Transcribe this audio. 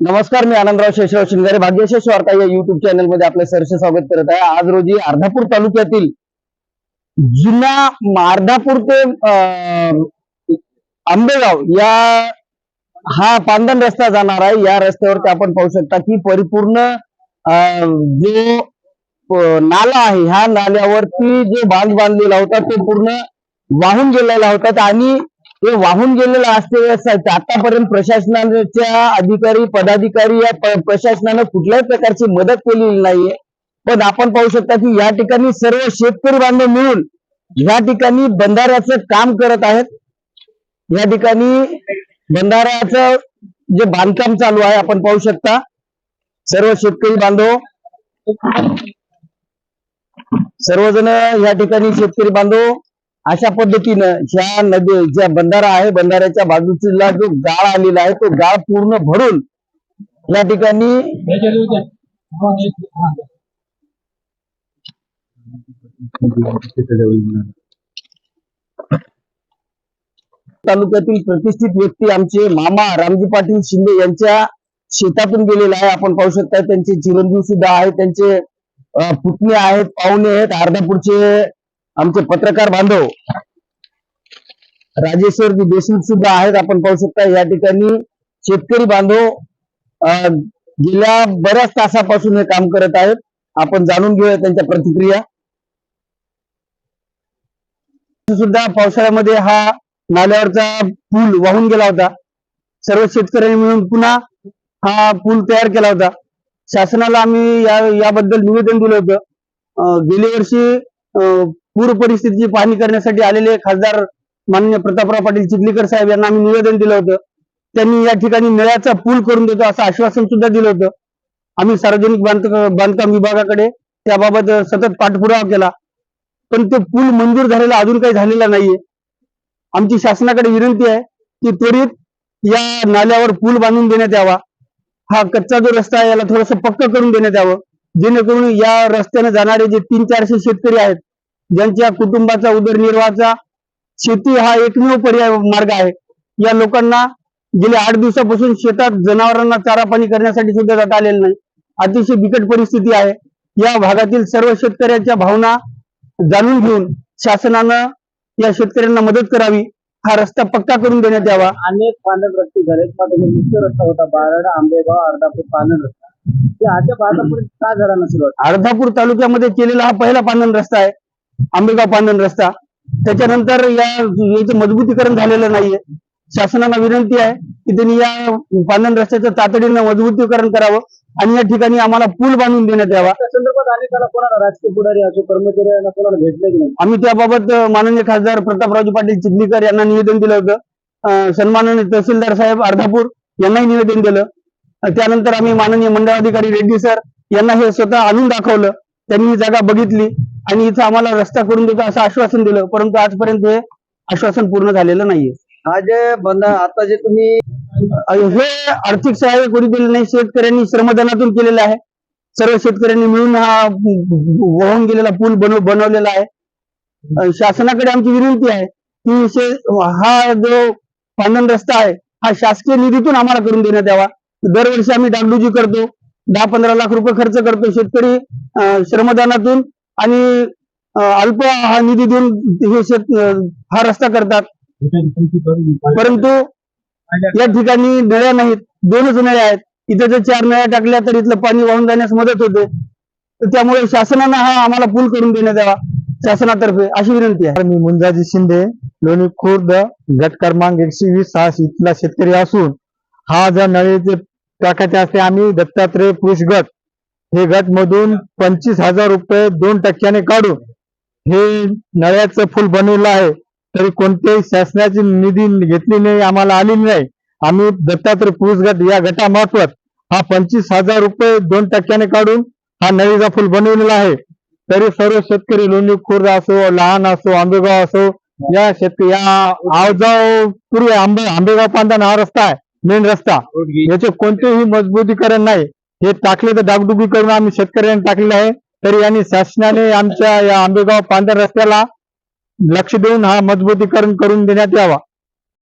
नमस्कार मी आनंदराव शेषराव शिंगारे. भाग्यशेष वार्ता या युट्यूब चॅनलमध्ये आपलं सरसे स्वागत करत आहे. आज रोजी अर्धापूर तालुक्यातील जुन्या अर्धापूर ते आंबेगाव या हा पांदन रस्ता जाणार आहे. या रस्त्यावरती आपण पाहू शकता की परिपूर्ण अं, जो नाला आहे ह्या नाल्यावरती जो बांध बांधलेला होता तो पूर्ण वाहून गेलेला होता आणि हे वाहून गेलेलं असते आतापर्यंत प्रशासनाच्या अधिकारी पदाधिकारी या प्रशासनानं कुठल्याही प्रकारची मदत केलेली नाहीये. पण आपण पाहू शकता की या ठिकाणी सर्व शेतकरी बांधव मिळून या ठिकाणी बंधाऱ्याचं काम करत आहेत. या ठिकाणी बंधाऱ्याचं जे बांधकाम चालू आहे आपण पाहू शकता. सर्व शेतकरी बांधव सर्वजण या ठिकाणी शेतकरी बांधव अशा पद्धतीनं ज्या नदी ज्या बंधारा आहे बंधाऱ्याच्या बाजूला जो गाळ आलेला आहे तो गाळ पूर्ण भरून या ठिकाणी तालुक्यातील प्रतिष्ठित व्यक्ती आमचे मामा रामजी पाटील शिंदे यांच्या शेतातून गेलेला आहे. आपण पाहू शकता त्यांचे चिरंजीव सुद्धा आहेत त्यांचे पुतणे आहेत पाहुणे आहेत अर्धापूरचे आमचे पत्रकार बांधव राजेश्वर देशमुख सुद्धा आहेत आपण पाहू शकता या ठिकाणी. शेतकरी बांधव गेल्या बऱ्याच तासापासून हे काम करत आहेत. आपण जाणून घेऊया त्यांच्या प्रतिक्रिया. सुद्धा पावसाळ्यामध्ये हा नाल्यावरचा पूल वाहून गेला होता. सर्व शेतकऱ्यांनी मिळून पुन्हा हा पूल तयार केला होता. शासनाला आम्ही या याबद्दल निवेदन दिलं होतं. गेल्या वर्षी पूर परिस्थितीची पाहणी करण्यासाठी आलेले खासदार माननीय प्रतापराव पाटील चिखलीकर साहेब यांना आम्ही निवेदन दिलं होतं. त्यांनी या ठिकाणी नळ्याचा पूल करून देतो असं आश्वासन सुद्धा दिलं होतं. आम्ही सार्वजनिक बांधकाम बांधकाम विभागाकडे त्याबाबत सतत पाठपुरावा केला. पण ते पूल मंजूर झालेला अजून काही झालेला नाहीये. आमची शासनाकडे विनंती आहे की त्वरित या नाल्यावर पूल बांधून देण्यात यावा. हा कच्चा जो रस्ता आहे याला थोडस पक्क करून देण्यात यावं. जेणेकरून या रस्त्याने जाणारे जे तीन चारशे शेतकरी आहेत ज्यांच्या कुटुंबाचा उदरनिर्वाहाचा शेती हा एकमेव पर्याय मार्ग आहे. या लोकांना गेल्या आठ दिवसापासून शेतात जनावरांना चारा पाणी करण्यासाठी सुद्धा जाता आलेलं नाही. अतिशय बिकट परिस्थिती आहे. या भागातील सर्व शेतकऱ्यांच्या भावना जाणून घेऊन शासनानं या शेतकऱ्यांना मदत करावी. हा रस्ता पक्का करून देण्यात यावा. अनेक पांढर रस्ते झाले मुख्य रस्ता होता बारड आंबेगाव अर्धापूर पांढर रस्ता अर्धापूर तालुक्यामध्ये केलेला हा पहिला पांढन रस्ता आहे आंबेगाव पांढन रस्ता. त्याच्यानंतर या याचं मजबूतीकरण झालेलं नाहीये. शासनाला विनंती आहे की त्यांनी या पांढन रस्त्याचं तातडीनं मजबूतीकरण करावं आणि या ठिकाणी आम्हाला पूल बांधून देण्यात यावा. त्या संदर्भात अनेकाला कोणाला राजकीय पुढारी असो कर्मचारी यांना कोणाला भेटले नाही? आम्ही त्याबाबत माननीय खासदार प्रतापरावजी पाटील चिखलीकर यांना निवेदन दिलं होतं. सन्माननीय तहसीलदार साहेब अर्धापूर यांनाही निवेदन दिलं. त्यानंतर आम्ही माननीय मंडळाधिकारी रेड्डी सर यांना हे स्वतः आणून दाखवलं. त्यांनी ही जागा बघितली आणि इथं आम्हाला रस्ता करून देतो असं आश्वासन दिलं. परंतु आजपर्यंत हे आश्वासन पूर्ण झालेलं नाहीये. हा जे बंद आता जे तुम्ही हे आर्थिक सहाय्य कोणी दिलं नाही शेतकऱ्यांनी श्रमदानातून केलेलं आहे. सर्व शेतकऱ्यांनी मिळून हा वाहून गेलेला पूल बनव बनवलेला आहे. शासनाकडे आमची विनंती आहे की हा जो पांढन रस्ता आहे हा शासकीय निधीतून आम्हाला करून देण्यात यावा. दरवर्षी आम्ही डागडुजी करतो. दहा पंधरा लाख रुपये खर्च करतो शेतकरी श्रमदानातून आणि अल्प हा निधी देऊन हे शेत हा रस्ता करतात. परंतु या ठिकाणी नळ्या नाहीत. दोनच नळ्या आहेत. इथे जर चार नळ्या टाकल्या तर इथलं पाणी वाहून जाण्यास मदत होते. तर त्यामुळे शासनानं हा आम्हाला पूल करून देण्यात यावा. शासनातर्फे अशी विनंती आहे. मी मुंजाजी शिंदे लोणी खुर्द गट क्रमांक एकशे वीस सहा इथला शेतकरी असून हा ज्या नळीचे टाकायचे असते आम्ही दत्तात्रय पुरुष गट. हे गट मधून पंचवीस हजार रुपये दोन टक्क्याने काढून हे नळ्याचं फुल बनवलं आहे. तरी कोणत्याही शासनाची निधी घेतली नाही आम्हाला आली नाही. आम्ही दत्तात्रय पुरुष गट या गटामार्फत हा पंचवीस हजार रुपये दोन टक्क्याने काढून हा नळीचा फुल बनवलेला आहे. तरी सर्व शेतकरी लोणी खुर्द असो लहान असो आंबेगाव असो या शेतकरी या आवजाव पूर्वी आंबे आंबेगाव पांदा हा रस्ता आहे. मेन रस्ता. याचे कोणतेही मजबूतीकरण नाही. हे टाकले तर डागडुगी करून आम्ही शेतकऱ्यांनी टाकलेलं आहे. तरी यांनी शासनाने आमच्या या आंबेगाव पांढर रस्त्याला लक्ष देऊन हा मजबूतीकरण करून देण्यात यावा.